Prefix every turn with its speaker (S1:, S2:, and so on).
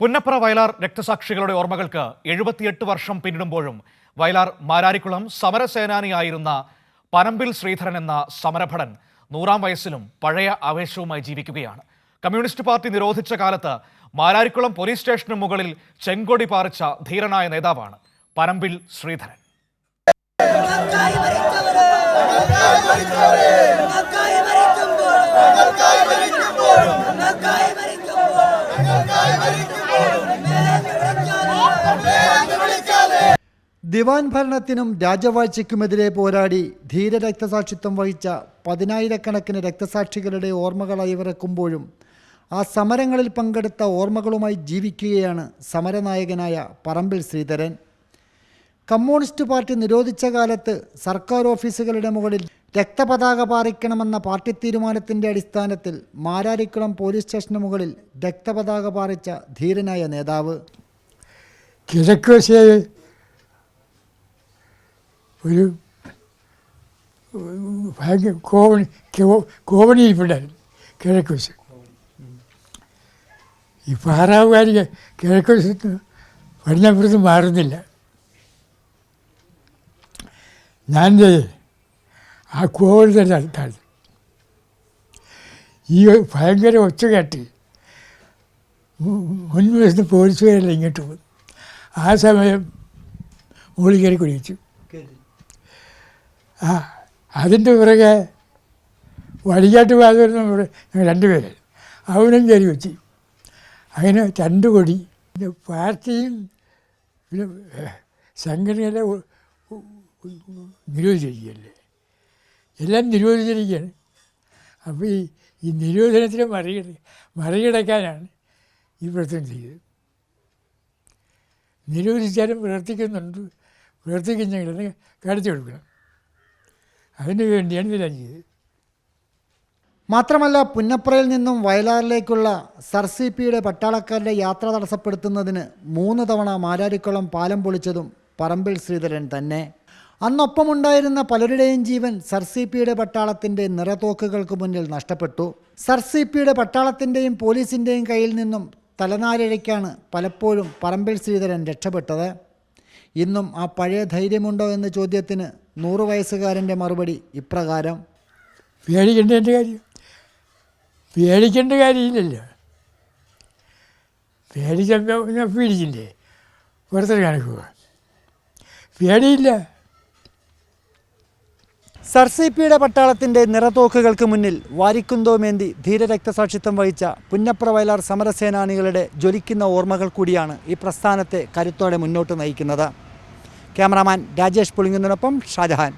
S1: പുന്നപ്ര വയലാർ രക്തസാക്ഷികളുടെ ഓർമ്മകൾക്ക് എഴുപത്തിയെട്ട് വർഷം പിന്നിടുമ്പോഴും വയലാർ മാരാരിക്കുളം സമരസേനാനിയായിരുന്ന പനമ്പിൽ ശ്രീധരൻ എന്ന സമരഭടൻ നൂറാം വയസ്സിലും പഴയ ആവേശവുമായി ജീവിക്കുകയാണ്. കമ്മ്യൂണിസ്റ്റ് പാർട്ടി നിരോധിച്ച കാലത്ത് മാരാരിക്കുളം പോലീസ് സ്റ്റേഷന് മുകളിൽ ചെങ്കൊടി പാറിച്ച ധീരനായ നേതാവാണ് പനമ്പിൽ ശ്രീധരൻ.
S2: ദിവാൻ ഭരണത്തിനും രാജവാഴ്ചയ്ക്കുമെതിരെ പോരാടി ധീര രക്തസാക്ഷിത്വം വഹിച്ച പതിനായിരക്കണക്കിന് രക്തസാക്ഷികളുടെ ഓർമ്മകളായി അയവിറക്കുമ്പോഴും ആ സമരങ്ങളിൽ പങ്കെടുത്ത ഓർമ്മകളുമായി ജീവിക്കുകയാണ് സമരനായകനായ പറമ്പിൽ ശ്രീധരൻ. കമ്മ്യൂണിസ്റ്റ് പാർട്ടി നിരോധിച്ച കാലത്ത് സർക്കാർ ഓഫീസുകളുടെ മുകളിൽ രക്തപതാക പാറിക്കണമെന്ന പാർട്ടി തീരുമാനത്തിന്റെ അടിസ്ഥാനത്തിൽ മാരാരിക്കുളം പോലീസ് സ്റ്റേഷന് മുകളിൽ രക്തപതാക പാറിച്ച ധീരനായ നേതാവ്.
S3: കിഴക്കുവശേ ഒരു ഭയങ്കര കോവണി കോ- കോവണിയിൽപ്പെട്ടായിരുന്നു കിഴക്കുവശം ഈ പാറാവുകാരി കിഴക്കുവശത്ത് പടിഞ്ഞാപ്പുറത്ത് മാറുന്നില്ല. ഞാൻ ദേ ആ കോവിഡിന്റെ അടുത്താണ് ഈ ഭയങ്കര ഒച്ച കേട്ട് മുൻവശത്ത് പോലീസുകാരെല്ലാം ഇങ്ങോട്ട് പോകും ആ സമയം മുകളിൽ കയറി കുടിച്ചു ആ അതിന്റെ പിറകെ വഴികാട്ട് വാതുവരുന്ന വരുന്ന ഞങ്ങൾ രണ്ടുപേര് അവനും കയറി വെച്ച് അങ്ങനെ രണ്ട് കൊടി പിന്നെ പാർട്ടിയും പിന്നെ സംഘടനയുടെ നിരോധിച്ചിരിക്കുകയല്ലേ എല്ലാം നിരോധിച്ചിരിക്കുകയാണ്. അപ്പോൾ ഈ ഈ നിരോധനത്തിന് മറികട മറികടക്കാനാണ് ഈ പ്രവർത്തനം ചെയ്തത് നിരോധിച്ചാലും പ്രവർത്തിക്കുന്നുണ്ട് പ്രവർത്തിക്കുന്നെങ്കിൽ കാണിച്ചു കൊടുക്കണം. അതിനു വേണ്ടിയാണ് ഇതെല്ലാം ചെയ്തത്.
S2: മാത്രമല്ല പുന്നപ്രയിൽ നിന്നും വയലാറിലേക്കുള്ള സർ സി പിയുടെ പട്ടാളക്കാരുടെ യാത്ര തടസ്സപ്പെടുത്തുന്നതിന് മൂന്ന് തവണ മാരാരിക്കുളം പാലം പൊളിച്ചതും പറമ്പിൽ ശ്രീധരൻ തന്നെ. അന്നൊപ്പമുണ്ടായിരുന്ന പലരുടെയും ജീവൻ സർ സി പിയുടെ പട്ടാളത്തിന്റെ നിറതോക്കുകൾക്ക് മുന്നിൽ നഷ്ടപ്പെട്ടു. സർ സി പിയുടെ പട്ടാളത്തിന്റെയും പോലീസിന്റെയും കയ്യിൽ നിന്നും തലനാരിഴയ്ക്കാണ് പലപ്പോഴും പറമ്പിൽ ശ്രീധരൻ രക്ഷപ്പെട്ടത്. ഇന്നും ആ പഴയ ധൈര്യമുണ്ടോ എന്ന ചോദ്യത്തിന് നൂറ് വയസ്സുകാരന്റെ മറുപടി ഇപ്രകാരം.
S3: പേടിക്കേണ്ട കാര്യം. പേടിക്കേണ്ട കാര്യമില്ലല്ലോ. പേടിച്ചപ്പോൾ പേടിച്ചില്ലേ? ഒരുത്തരെ കാണിക്കുക. പേടിയില്ല.
S2: സർ സി പട്ടാളത്തിന്റെ നിറതോക്കുകൾക്ക് മുന്നിൽ വാരിക്കുന്തോമേന്തി ധീരരക്തസാക്ഷിത്വം വഹിച്ച പുന്നപ്ര വയലാർ സമരസേനാനികളുടെ ജ്വലിക്കുന്ന ഓർമ്മകൾ കൂടിയാണ് ഈ പ്രസ്ഥാനത്തെ കരുത്തോടെ മുന്നോട്ട് നയിക്കുന്നത്. ക്യാമറാമാൻ രാജേഷ് പുളിങ്ങുന്നതിനൊപ്പം ഷാജഹാൻ.